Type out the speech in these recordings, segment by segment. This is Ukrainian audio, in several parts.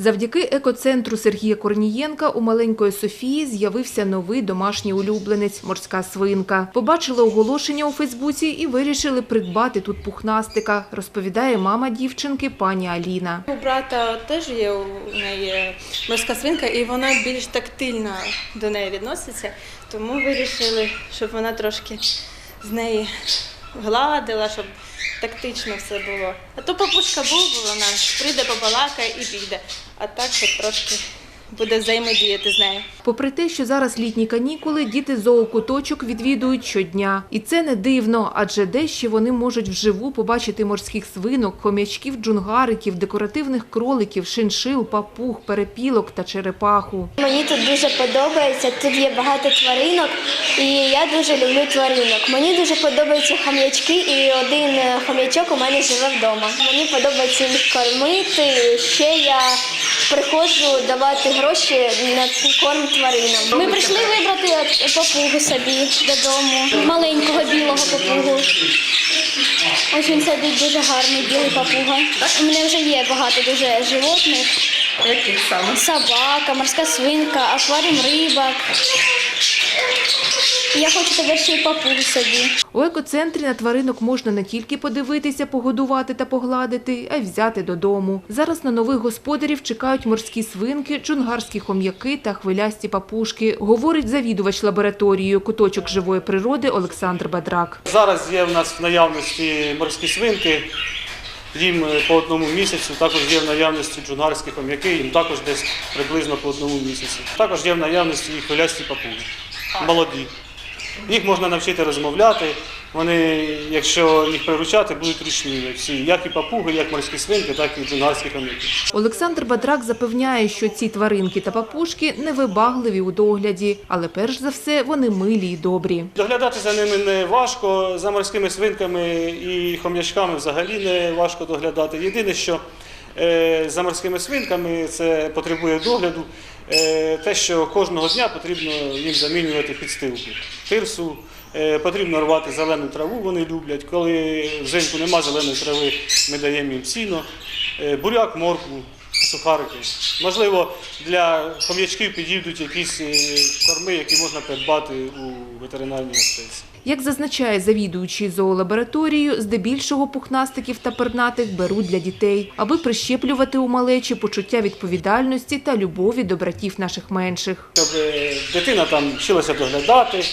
Завдяки екоцентру Сергія Корнієнка у маленької Софії з'явився новий домашній улюбленець морська свинка. Побачили оголошення у Фейсбуці і вирішили придбати тут пухнастика, розповідає мама дівчинки пані Аліна. У брата теж є у неї морська свинка, і вона більш тактильно до неї відноситься, тому вирішили, щоб вона трошки з неї гладила, щоб тактично все було. А то папушка був, вона прийде, побалакає і піде. А так, щоб трошки буде взаємодіяти з нею. Попри те, що зараз літні канікули, діти зоокуточок відвідують щодня. І це не дивно, адже дещо вони можуть вживу побачити морських свинок, хомячків, джунгариків, декоративних кроликів, шиншил, папуг, перепілок та черепаху. Мені тут дуже подобається. Тут є багато тваринок, і я дуже люблю тваринок. Мені дуже подобаються хом'ячки, і один е, хом'ячок у мене живе вдома. Мені подобається їх кормити. Ще я приходжу давати гроші на корм тваринам. Ми прийшли вибрати папугу собі додому, маленького білого папугу. Ось він сидить дуже гарний білий папуга. У мене вже є багато дуже животних. Яких саме? Собака, морська свинка, акваріум рибок. Я хочу тепер ще й папугу собі. У екоцентрі на тваринок можна не тільки подивитися, погодувати та погладити, а й взяти додому. Зараз на нових господарів чекають морські свинки, джунгарські хом'яки та хвилясті папушки, говорить завідувач лабораторією куточок живої природи Олександр Бадрак. Зараз є в нас в наявності морські свинки, їм е, по одному місяцю, також є в наявності джунгарські хом'яки, їм також десь приблизно по одному місяцю. Також є в наявності і хвилясті папуги, молоді. Їх можна навчити розмовляти. Вони, якщо їх приручати, будуть ручні всі, як і папуги, як морські свинки, так і джунгарські хом'яки. Олександр Бадрак запевняє, що ці тваринки та папушки невибагливі у догляді, але перш за все вони милі й добрі. Доглядати за ними не важко, за морськими свинками і хом'ячками взагалі не важко доглядати. Єдине, що за морськими свинками це потребує догляду, е, те, що кожного дня потрібно їм замінювати підстилку. Тирсу, е, потрібно рвати зелену траву, вони люблять. Коли взимку нема зеленої трави, ми даємо їм сіно, е, буряк, моркву. Сухарики. Можливо, для хом'ячків підійдуть якісь е, корми, які можна придбати у ветеринарній аптеці. Як зазначає завідуючий зоолабораторією, здебільшого пухнастиків та пернатих беруть для дітей, аби прищеплювати у малечі почуття відповідальності та любові до братів наших менших. Щоб е, дитина там вчилася доглядати,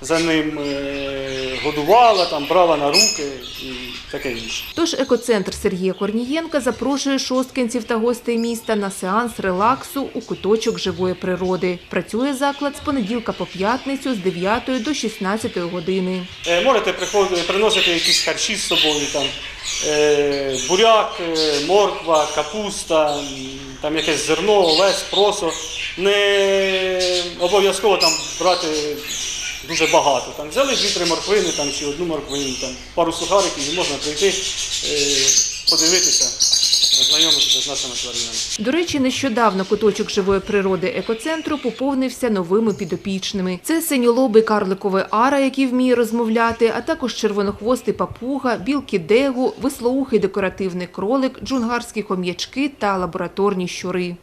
за ним е, годувала, там, брала на руки і таке інше. Тож екоцентр Сергія Корнієнка запрошує шосткинців та гостей міста на сеанс релаксу у куточок живої природи. Працює заклад з понеділка по п'ятницю з 9 до 16 години. Е, Можете приходити, приносити якісь харчі з собою, там, е, буряк, морква, капуста, там якесь зерно, овес, просо. Не обов'язково там брати дуже багато. Там, взяли дві-три морквини там, чи одну морквину, там, пару сухариків і можна прийти, е, подивитися, ознайомитися з нашими тваринами. До речі, нещодавно куточок живої природи екоцентру поповнився новими підопічними. Це синьолобий карликовий ара, який вміє розмовляти, а також червонохвостий папуга, білки дегу, вислоухий декоративний кролик, джунгарські хом'ячки та лабораторні щури.